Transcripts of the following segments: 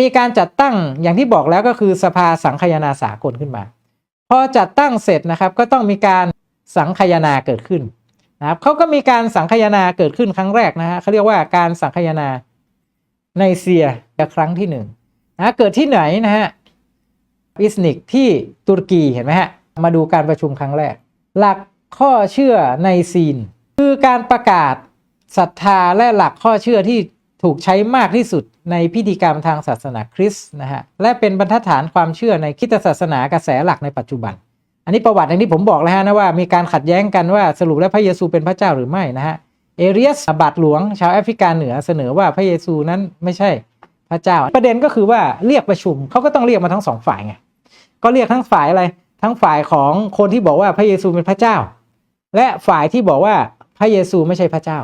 มีการจัดตั้งอย่างที่บอกแล้วก็คือสภาสังคายนาสากลขึ้นมา พอจัดตั้งเสร็จนะครับก็ต้องมีการสังคายนาเกิดขึ้นนะครับเขาก็มีการสังคายนาเกิดขึ้นครั้งแรกนะฮะเขาเรียกว่าการสังคายนาในเซียครั้งที่หนึ่งนะเกิดที่ไหนนะฮะอิสนิกที่ตุรกีเห็นไหมฮะมาดูการประชุมครั้งแรก หลักข้อเชื่อในซีน คือการประกาศศรัทธาและหลักข้อเชื่อที่ ถูกใช้มากที่สุดในพิธีกรรมทางศาสนาคริสต์นะฮะและเป็นบรรทัดฐานความเชื่อในคริสตศาสนากระแสหลักในปัจจุบัน อันนี้ประวัติอย่างที่ผมบอกแล้วฮะนะว่ามีการขัดแย้งกันว่าสรุปแล้วพระเยซูเป็นพระเจ้าหรือไม่นะฮะเอเรียสบาทหลวงชาวแอฟริกาเหนือเสนอว่าพระเยซูนั้นไม่ใช่พระเจ้า ประเด็นก็คือว่าเรียกประชุมเขาก็ต้องเรียกมาทั้งสองฝ่ายไงก็เรียกทั้งฝ่ายอะไรทั้งฝ่ายของคนที่บอกว่าพระเยซูเป็นพระเจ้า และฝ่ายที่บอกว่าพระเยซูไม่ใช่พระเจ้า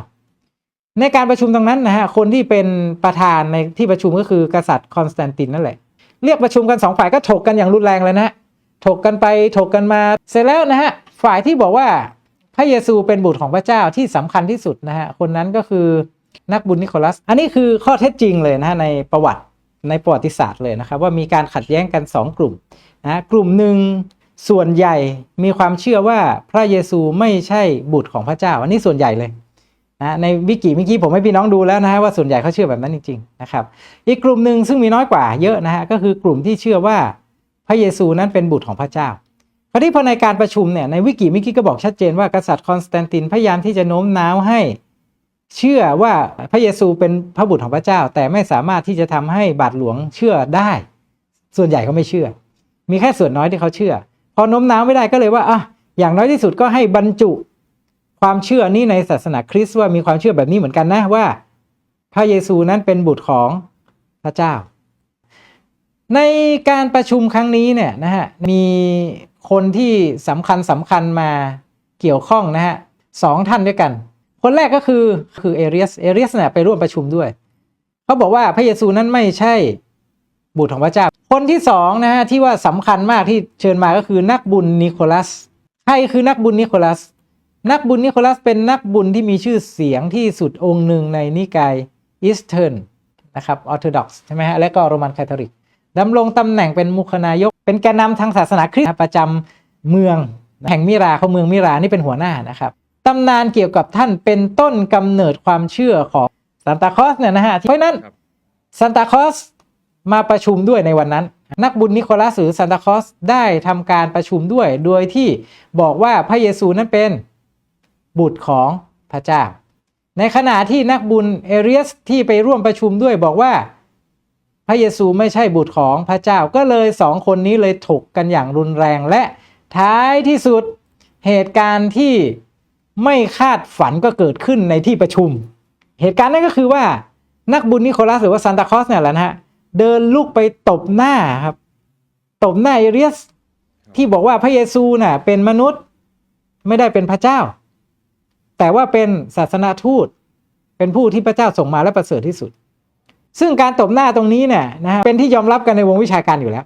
ในการประชุมตรงนั้นนะฮะคนที่เป็นประธานในที่ประชุมก็คือกษัตริย์คอนสแตนตินนั่นแหละ เรียกประชุมกันสองฝ่ายก็ถกกันอย่างรุนแรงเลยนะถกกันไปถกกันมาเสร็จแล้วนะฮะฝ่ายที่บอกว่าพระเยซูเป็นบุตรของพระเจ้าที่สำคัญที่สุดนะฮะคนนั้นก็คือนักบุญนิโคลัส อันนี้คือข้อเท็จจริงเลยนะฮะในประวัติในประวัติศาสตร์เลยนะครับว่ามีการขัดแย้งกัน 2 กลุ่มนะกลุ่มหนึ่งส่วนใหญ่มีความเชื่อว่าพระเยซูไม่ใช่บุตรของพระเจ้า อันนี้ส่วนใหญ่เลย นะในวิกิเมื่อกี้ผมให้พี่น้องดูแล้วนะฮะว่าส่วนใหญ่เขาเชื่อแบบนั้นจริงๆนะครับอีกกลุ่มหนึ่งซึ่งมีน้อยกว่าเยอะนะฮะก็คือกลุ่มที่เชื่อว่าพระเยซูนั้นเป็นบุตรของพระเจ้าคราวนี้พอในการประชุมเนี่ยในวิกิเมื่อกี้ก็บอกชัดเจนว่ากษัตริย์คอนสแตนตินพยายามที่จะโน้มน้าวให้เชื่อว่าพระเยซูเป็นพระบุตรของพระเจ้า แต่ไม่สามารถที่จะทำให้บาทหลวงเชื่อได้ ส่วนใหญ่เขาไม่เชื่อ มีแค่ส่วนน้อยที่เขาเชื่อ พอโน้มน้าวไม่ได้ก็เลยว่าอะอย่างน้อยที่สุดก็ให้บรรจุ ความเชื่อนี้ในศาสนาคริสต์ว่ามีความเชื่อแบบนี้เหมือนกันนะว่า พระเยซูนั้นเป็นบุตรของพระเจ้า ในการประชุมครั้งนี้เนี่ยนะฮะมีคนที่สำคัญสำคัญมาเกี่ยวข้องนะฮะสองท่านด้วยกัน คนแรกก็คือคือเอเรียสเอเรียสเนี่ยไปร่วมประชุมด้วยเขาบอกว่าพระเยซูนั้นไม่ใช่บุตรของพระเจ้า คนที่สองนะฮะที่ว่าสำคัญมากที่เชิญมาก็คือนักบุญนิโคลัสใครคือนักบุญนิโคลัส นักบุญนิโคลัสเป็นนักบุญที่มีชื่อเสียงที่สุดองค์หนึ่งในนิกายอีสเทิร์นนะครับออร์โธดอกซ์ใช่ไหมฮะและก็โรมันคาทอลิกดำรงตำแหน่งเป็นมุขนายก เป็นแกนนำทางศาสนาคริสต์ประจำเมืองแห่งมิราเขาเมืองมิรานี่เป็นหัวหน้านะครับตำนานเกี่ยวกับท่านเป็นต้นกำเนิดความเชื่อของซานตาคลอสเนี่ยนะฮะเพราะฉะนั้นครับซานตาคลอสมาประชุมด้วยในวันนั้น นักบุญนิโคลัสหรือซานตาคลอสได้ทำการประชุมด้วย โดยที่บอกว่าพระเยซูนั้นเป็น บุตรของพระเจ้า ในขณะที่นักบุญเอเรียสที่ไปร่วมประชุมด้วยบอกว่า พระเยซูไม่ใช่บุตรของพระเจ้าก็เลยสองคนนี้เลยถกกันอย่างรุนแรงและท้ายที่สุดเหตุการณ์ที่ไม่คาดฝันก็เกิดขึ้นในที่ประชุม เหตุการณ์นั้นก็คือว่านักบุญนิโคลัสหรือว่าซานตาคลอสเนี่ยแหละนะฮะเดินลุกไปตบหน้าครับ ตบหน้าเอเรียสที่บอกว่าพระเยซูน่ะเป็นมนุษย์ไม่ได้เป็นพระเจ้า แต่ว่าเป็นศาสนาทูต เป็นผู้ที่พระเจ้าส่งมาและประเสริฐที่สุด ซึ่งการตบหน้าตรงนี้เนี่ยนะฮะเป็นที่ยอมรับกันในวงวิชาการอยู่แล้ว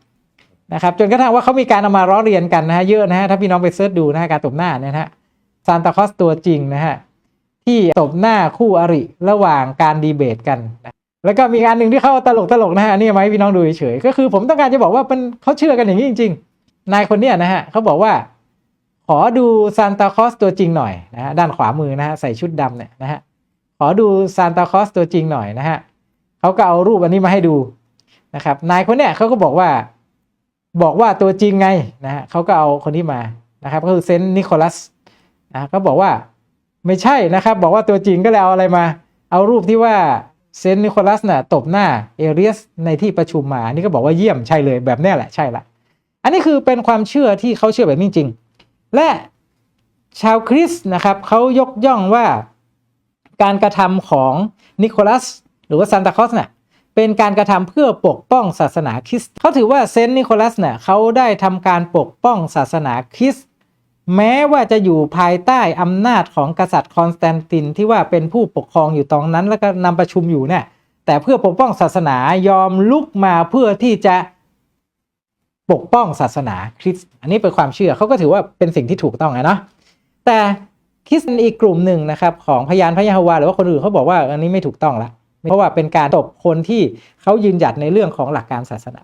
นะครับจนกระทั่งว่าเขามีการเอามาร้อเรียนกันนะฮะเยอะนะฮะถ้าพี่น้องไปเสิร์ชดูนะฮะการตบหน้าเนี่ยนะฮะซานตาคอสตัวจริงนะฮะที่ตบหน้าคู่อริระหว่างการดีเบตกันนะแล้วก็มีงานหนึ่งที่เขาตลกตลกๆนะฮะอันนี่มาให้พี่น้องดูเฉยๆก็คือผมต้องการจะบอกว่ามันเขาเชื่อกันอย่างนี้จริง ๆ นายคนเนี้ยนะฮะเขาบอกว่า ขอดูซานตาคอสตัวจริงหน่อยนะฮะด้านขวามือนะฮะใส่ชุดดำเนี่ยนะฮะขอดูซานตาคอสตัวจริงหน่อยนะฮะเขาก็เอารูปอันนี้มาให้ดูนะครับนายคนเนี้ยเขาก็บอกว่าบอกว่าตัวจริงไงนะฮะเขาก็เอาคนที่มานะครับก็คือเซนต์นิโคลัสนะก็บอกว่าไม่ใช่นะครับ บอกว่าตัวจริงก็เลยเอาอะไรมา เอารูปที่ว่าเซนต์นิโคลัสน่ะตบหน้าเอเรียสในที่ประชุมมาอันนี่ก็บอกว่าเยี่ยมใช่เลยแบบนี้แหละใช่ละ อันนี้คือเป็นความเชื่อที่เขาเชื่อแบบนี้จริง และชาวคริสต์นะครับเขายกย่องว่าการกระทำของนิโคลัส หรือว่าซานตาคลอสเนี่ยเป็นการกระทำเพื่อปกป้องศาสนาคริสต์เขาถือว่าเซนต์นิโคลัสเนี่ยเขาได้ทำการปกป้องศาสนาคริสต์แม้ว่าจะอยู่ภายใต้อำนาจของกษัตริย์คอนสแตนตินที่ว่าเป็นผู้ปกครองอยู่ตรงนั้นแล้วก็นำประชุมอยู่เนี่ยแต่เพื่อปกป้องศาสนายอมลุกมาเพื่อที่จะ ปกป้องศาสนาคริสต์อันนี้เป็นความเชื่อเขาก็ถือว่าเป็นสิ่งที่ถูกต้องไงเนาะแต่คริสต์อีกกลุ่มหนึ่งนะครับของพยานพระยะโฮวาหรือว่าคนอื่นเขาบอกว่าอันนี้ไม่ถูกต้องละเพราะว่าเป็นการตบคนที่เขายืนหยัดในเรื่องของหลักการศาสนา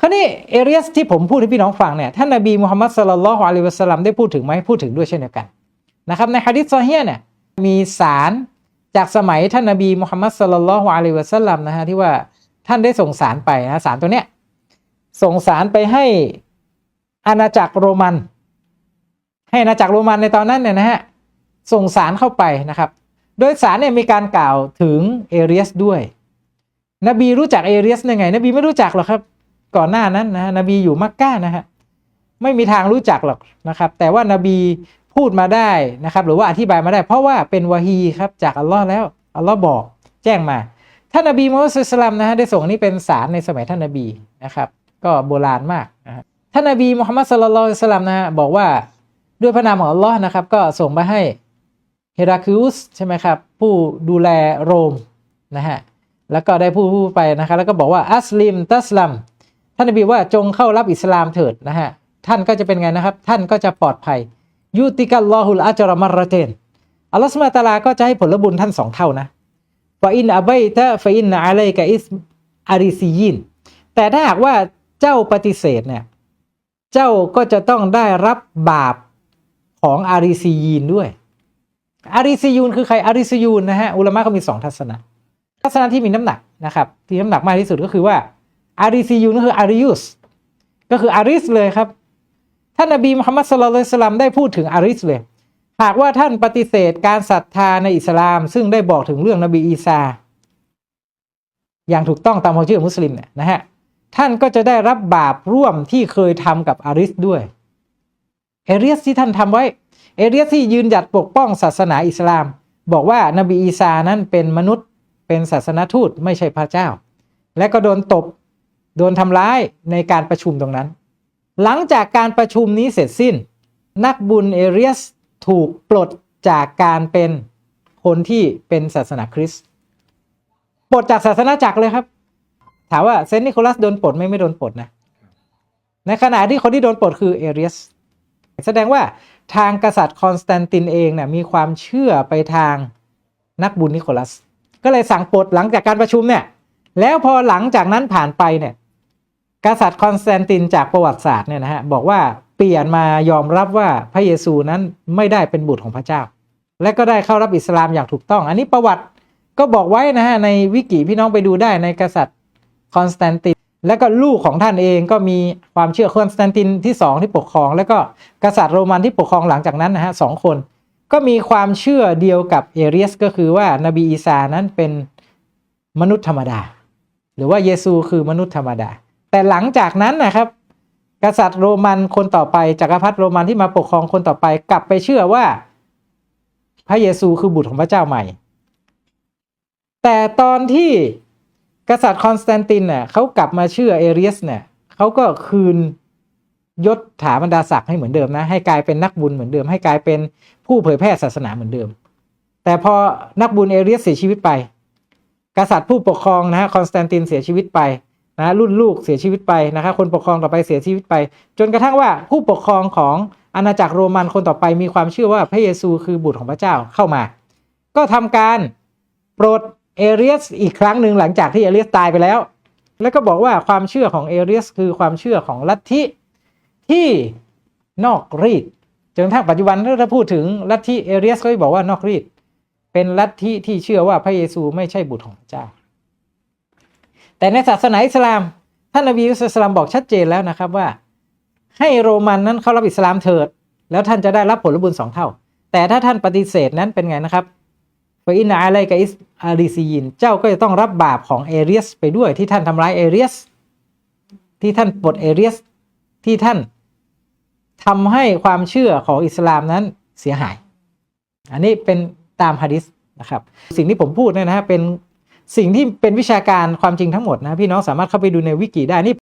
คราวนี้เอเรียสที่ผมพูดให้พี่น้องฟังเนี่ยท่านนบีมุฮัมมัดสลลัลลอฮุอะลัยฮิวะสัลลัมได้พูดถึงไหมพูดถึงด้วยเช่นเดียวกันนะครับในฮะดิษซอฮีฮ์เนี่ยมีสารจากสมัยท่านนบีมุฮัมมัดสลลัลลอฮุอะลัยฮิวะสัลลัมนะฮะที่ว่าท่านได้ส่งสารไปนะสารตัวเนี้ย ส่งสารไปให้อาณาจักรโรมัน ให้อาณาจักรโรมันในตอนนั้นเนี่ยนะฮะส่งสารเข้าไปนะครับ โดยสารเนี่ยมีการกล่าวถึงเอเรียสด้วย นบีรู้จักเอเรียสได้ไง นบีไม่รู้จักหรอกครับ ก่อนหน้านั้นนะฮะนบีอยู่มักกะนะฮะไม่มีทางรู้จักหรอกนะครับ แต่ว่านบีพูดมาได้นะครับ หรือว่าอธิบายมาได้ เพราะว่าเป็นวะฮีครับจากอัลลอฮ์แล้วอัลลอฮ์บอกแจ้งมาท่านนบีมุฮัมมัดสุลตัมนะฮะได้ส่งนนี้เป็นสารในสมัยท่านนบีนะครับ ก็โบราณมากนะท่านนบีมุฮัมมัดสุลลัลลอฮุอะลัยฮิวะสัลลัมนะฮะบอกว่าด้วยพระนามของอัลลอฮ์นะครับ ก็ส่งไปให้เฮราคิอุสใช่ไหมครับ ผู้ดูแลโรมนะฮะแล้วก็ได้พูดพูดไปนะครับแล้วก็บอกว่าอัสลิมตัสลัมท่านนบีว่าจงเข้ารับอิสลามเถิดนะฮะท่านก็จะเป็นไงนะครับ ท่านก็จะปลอดภัยยุติกัลลอฮุลอาจรมารเตนอัลลอฮฺสุบฮาตาลาก็จะให้ผลบุญท่านสองเท่านะฟาอินอับัยตะฟาอินอะลัยกะอิสอาริซียินแต่ถ้าหากว่า เจ้าปฏิเสธเนี่ย เจ้าก็จะต้องได้รับบาปของอาริซียีนด้วยอาริซียูนคือใครอาริซียูนนะฮะอุลามะก็มีสองทัศนะ ทัศนะที่มีน้ำหนักนะครับที่น้ำหนักมากที่สุดก็คือว่าอาริซียูนก็คืออาริยุสก็คืออาริสเลยครับ ท่านนบีมุฮัมมัดสุลลัลสลัมได้พูดถึงอาริสเลย หากว่าท่านปฏิเสธการศรัทธาในอิสลาม ซึ่งได้บอกถึงเรื่องนบีอีสาอย่างถูกต้องตามความเชื่อมุสลิมเนี่ยนะฮะ ท่านก็จะได้รับบาปร่วมที่เคยทำกับอาริสด้วย เอเรียสที่ท่านทำไว้ เอเรียสที่ยืนหยัดปกป้องศาสนาอิสลาม บอกว่านบีอีสานั้นเป็นมนุษย์เป็นศาสนาทูตไม่ใช่พระเจ้า และก็โดนตบโดนทำร้ายในการประชุมตรงนั้น หลังจากการประชุมนี้เสร็จสิ้น นักบุญเอเรียสถูกปลดจากการเป็นคนที่เป็นศาสนาคริสต์ปลดจากศาสนาจักรเลยครับ ถามว่าเซนต์นิโคลัสโดนปลดไหม่ไม่โดนปลดนะ ในขณะที่คนที่โดนปลดคือเอเรียส แสดงว่าทางกษัตริย์คอนสแตนตินเองเนี่ยมีความเชื่อไปทางนักบุญนิโคลัส ก็เลยสั่งปลดหลังจากการประชุมเนี่ย แล้วพอหลังจากนั้นผ่านไปเนี่ย กษัตริย์คอนสแตนตินจากประวัติศาสตร์เนี่ยนะฮะบอกว่าเปลี่ยนมายอมรับว่าพระเยซูนั้นไม่ได้เป็นบุตรของพระเจ้า และก็ได้เข้ารับอิสลามอย่างถูกต้อง อันนี้ประวัติก็บอกไว้นะฮะในวิกิพี่น้องไปดูได้ในกษัตริย์ คอนสแตนตินและก็ลูกของท่านเองก็มีความเชื่อคอนสแตนตินที่สองที่ปกครอง แล้วก็กษัตริย์โรมันที่ปกครองหลังจากนั้นนะฮะสองคน ก็มีความเชื่อเดียวกับเอเรียสก็คือว่านบีอีสานั้นเป็นมนุษย์ธรรมดา หรือว่าเยซูคือมนุษย์ธรรมดา แต่หลังจากนั้นนะครับกษัตริย์โรมันคนต่อไปจักรพรรดิโรมันที่มาปกครองคนต่อไปกลับไปเชื่อว่า พระเยซูคือบุตรของพระเจ้าใหม่ แต่ตอนที่ กษัตริย์คอนสแตนตินเนี่ยเขากลับมาเชื่อเอเรียสเนี่ยเขาก็คืนยศถาบรรดาศักดิ์ให้เหมือนเดิมนะ ให้กลายเป็นนักบุญเหมือนเดิม ให้กลายเป็นผู้เผยแพร่ศาสนาเหมือนเดิม แต่พอนักบุญเอเรียสเสียชีวิตไป กษัตริย์ผู้ปกครองนะฮะคอนสแตนตินเสียชีวิตไปนะรุ่นลูกเสียชีวิตไปนะครับคนปกครองต่อไปเสียชีวิตไป จนกระทั่งว่าผู้ปกครองของอาณาจักรโรมันคนต่อไปมีความเชื่อว่าพระเยซูคือบุตรของพระเจ้าเข้ามา ก็ทำการโปรด เอเรียสอีกครั้งหนึ่งหลังจากที่เอเรียสตายไปแล้ว แล้วก็บอกว่าความเชื่อของเอเรียสคือความเชื่อของลัทธิที่นอกรีดจนทั่งปัจจุบันถ้าพูดถึงลัทธิเอเรียสก็จะบอกว่านอกรีดเป็นลัทธิที่เชื่อว่าพระเยซูไม่ใช่บุตรของพระเจ้า แต่ในศาสนาอิสลามท่านนบีมุสลิมบอกชัดเจนแล้วนะครับว่า ให้โรมันนั้นเข้ารับอิสลามเถิด แล้วท่านจะได้รับผลบุญสองเท่า แต่ถ้าท่านปฏิเสธนั้นเป็นไงนะครับ ฟอินนาอะไรกับอิสอาริซียิน เจ้าก็จะต้องรับบาปของเอเรียสไปด้วยที่ท่านทำร้ายเอเรียส ที่ท่านปลดเอเรียส ที่ท่านทำให้ความเชื่อของอิสลามนั้นเสียหาย อันนี้เป็นตามฮะดิษนะครับ สิ่งที่ผมพูดเนี่ยนะฮะเป็นสิ่งที่เป็นวิชาการความจริงทั้งหมดนะพี่น้องสามารถเข้าไปดูในวิกิได้นี่